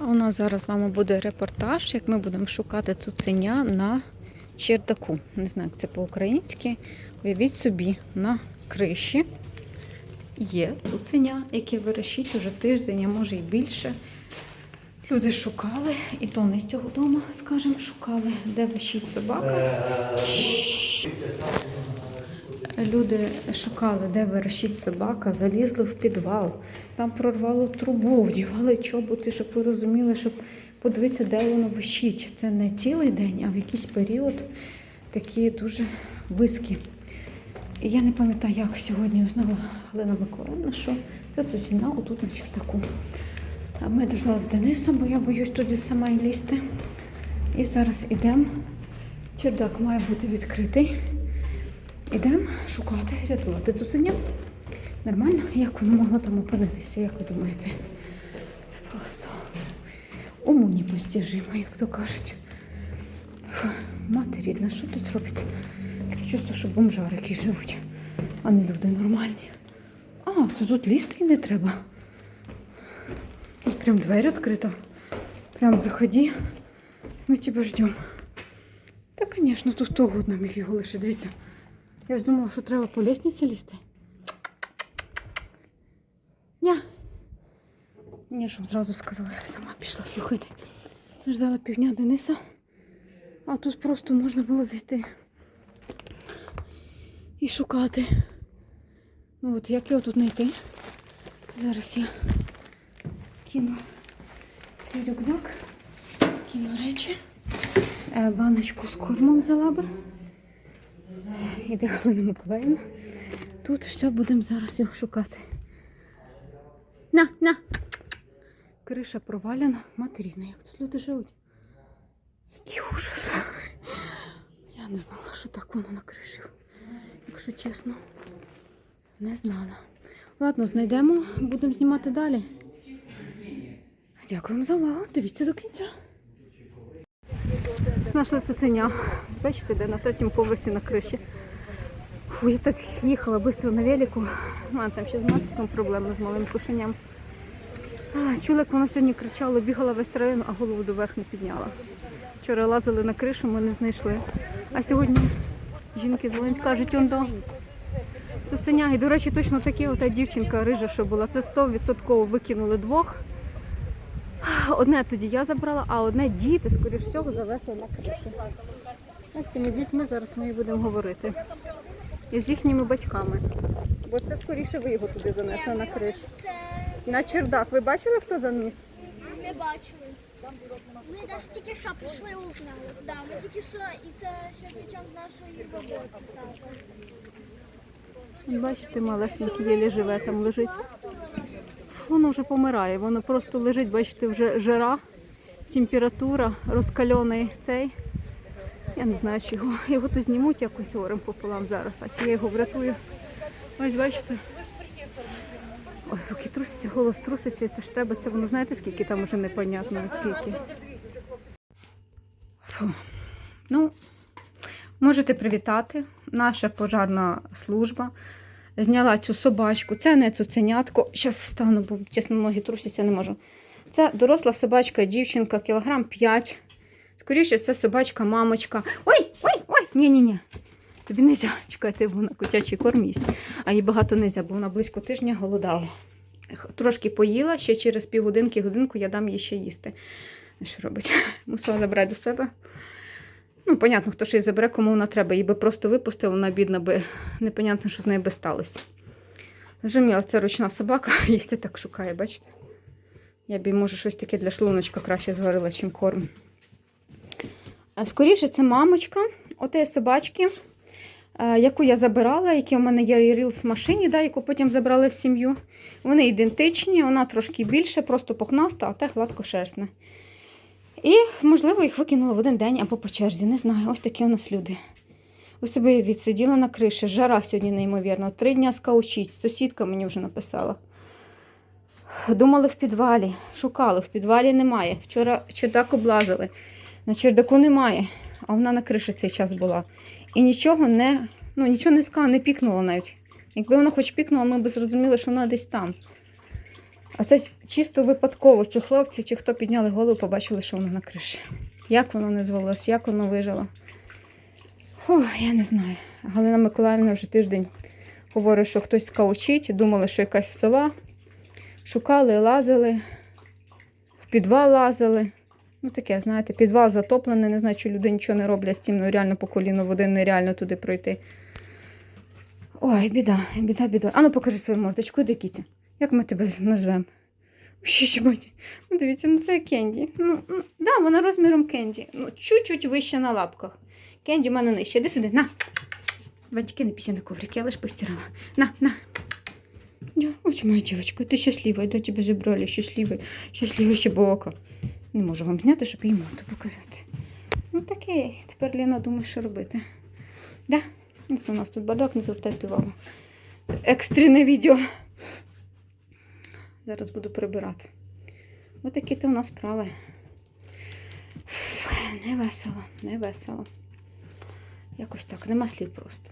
У нас зараз з вами буде репортаж, як ми будемо шукати цуценя на чердаку. Не знаю, як це по-українськи. Уявіть собі, на криші є цуценя, яке вирощить уже тиждень, а може і більше. Люди шукали, і то не з цього дому, скажімо, шукали, де вищить собака. Люди шукали, де вирощить собака, залізли в підвал, там прорвало трубу, вдівали чоботи, щоб ви розуміли, щоб подивитися, де воно вищить. Це не цілий день, а в якийсь період такі дуже близькі. І я не пам'ятаю, як сьогодні узнала Галина Миколаївна, що це цуценя отут на чердаку. А Ми дождали з Денисом, бо я боюсь туди сама й лізти. І зараз ідемо. Чердак має бути відкритий. Ідемо шукати, рятувати цуценя. Нормально? Як воно могло там опинитися, як ви думаєте? Це просто уму непостижимо, як то кажуть. Мати рідна, що тут робиться? Таке чувство, що бомжарики живуть, а не люди нормальні. А, то тут лізти і не треба. Тут прям дверь відкрита. Прям заходи. Ми тебе ждемо. Та, звісно, тут хто угодно міг його лише. Дивіться. Я ж думала, що треба по лестниці лізти. Ня. Ні, щоб зразу сказала, я сама пішла слухайте. Ждала півдня Дениса, а тут просто можна було зайти і шукати. Ну от як його тут знайти? Зараз я кину свій рюкзак, кину речі, Е, баночку з кормом взяла би. Іде Галина Миколаївна. Тут все будемо зараз його шукати. На, на. Криша провалена. Матеріна, як тут люди живуть. Який ужас. Я не знала, що так воно на криші. Якщо чесно, не знала. Ладно, знайдемо, будемо знімати далі. Дякуємо за увагу. Дивіться до кінця. Знайшли цуценя. Бачите, де на третьому поверсі на криші. Фу, я так їхала швидко на велику. У мене там ще з Марсиком проблеми з малим кошеням. Чула, як вона сьогодні кричала, бігала весь район, а голову доверх не підняла. Вчора лазили на кришу, ми не знайшли. А сьогодні жінки дзвонять, кажуть, он до цуценя. І, до речі, точно таке, ота дівчинка рижа, що була. Це 100% викинули двох. Одне тоді я забрала, а одне діти, скоріш всього, завезли на кришу. З цими дітьми зараз ми і будемо говорити. І з їхніми батьками. Бо це скоріше ви його туди занесли на кришу. Це На чердак. Ви бачили, хто заніс? не бачили. Ми навіть тільки що прийшли узнали. Да, ми тільки що, і це ще причому з нашої роботи. Бачите, малесенький єлі живе, там лежить. Воно вже помирає, воно просто лежить, бачите, вже жара, температура, розкальоний цей. Я не знаю, чи його, його то знімуть якось горем пополам зараз, а чи я його врятую. Ось бачите. Ой, руки трусяться, голос труситься, це ж треба, це воно знаєте, скільки там вже непонятно, наскільки. Фу. Ну, можете привітати. Наша пожарна служба зняла цю собачку. Це не цуценятко. Зараз встану, бо чесно, ноги трусяться, не можу. Це доросла собачка, дівчинка, кілограм 5. Скоріше, це собачка, мамочка. Ой, ой, ой, ні-ні-ні. Тобі не можна чекати, вона котячий корм їсть. А їй багато не можна, бо вона близько тижня голодала. Трошки поїла, ще через півгодинки, годинку я дам їй ще їсти. Що робить? Мусила забрати до себе. Ну, понятно, хто ж її забере, кому вона треба. Її би просто випустив, вона бідна би непонятно, що з нею би сталося. Зрозуміла, це ручна собака, їсти так шукає, бачите? Я б може щось таке для шлуночка краще зварила, чим корм. А скоріше, це мамочка отеї собачки, е, яку я забирала, які у мене є рілс в машині, да, яку потім забрали в сім'ю. Вони ідентичні, вона трошки більше, просто пухнаста, а те гладкошерстне. І, можливо, їх викинула в один день або по черзі, не знаю. Ось такі у нас люди. Ось собі відсиділа на криші. Жара сьогодні неймовірно. Три дня скаучить. Сусідка мені вже написала. Думали в підвалі, шукали, в підвалі немає. Вчора чердак облазили. На чердаку немає, а вона на криші цей час була. І нічого не, ну, нічого не сказала, не пікнула навіть. Якби вона хоч пікнула, ми б зрозуміли, що вона десь там. А це чисто випадково, чи хлопці, чи хто підняли голову, побачили, що воно на криші. Як воно не звалилось, як воно вижило. Фух, я не знаю. Галина Миколаївна вже тиждень говорить, що хтось скаучить, думали, що якась сова. Шукали, лазили, в підвал лазили. Ну таке, знаєте, підвал затоплений, не знаю, чи люди нічого не роблять з цим, ну реально по коліну води нереально туди пройти. Ой, біда, біда, біда. Ану, покажи свою мордочку, де кіця. Як ми тебе назвемо? Ну, дивіться, ну це Кенді. Ну, ну, да, вона розміром Кенді. Ну, чуть-чуть вище на лапках. Кенді в мене нижче. Іди сюди, на. Батьки не пісня на коврик, я лиш постирала. На, на. Ось моя дівчинка, ти щаслива, да тебе забрали, щаслива, щаслива ще бока. Не можу вам зняти, щоб їй морду показати. Ну таке, тепер Ліна думає, що робити. Да? Це у нас тут бардак, не звертайте увагу. Екстрене відео. Зараз буду прибирати. Ось такі то у нас справи. Фу, Не весело, не весело. Якось так, нема слів просто.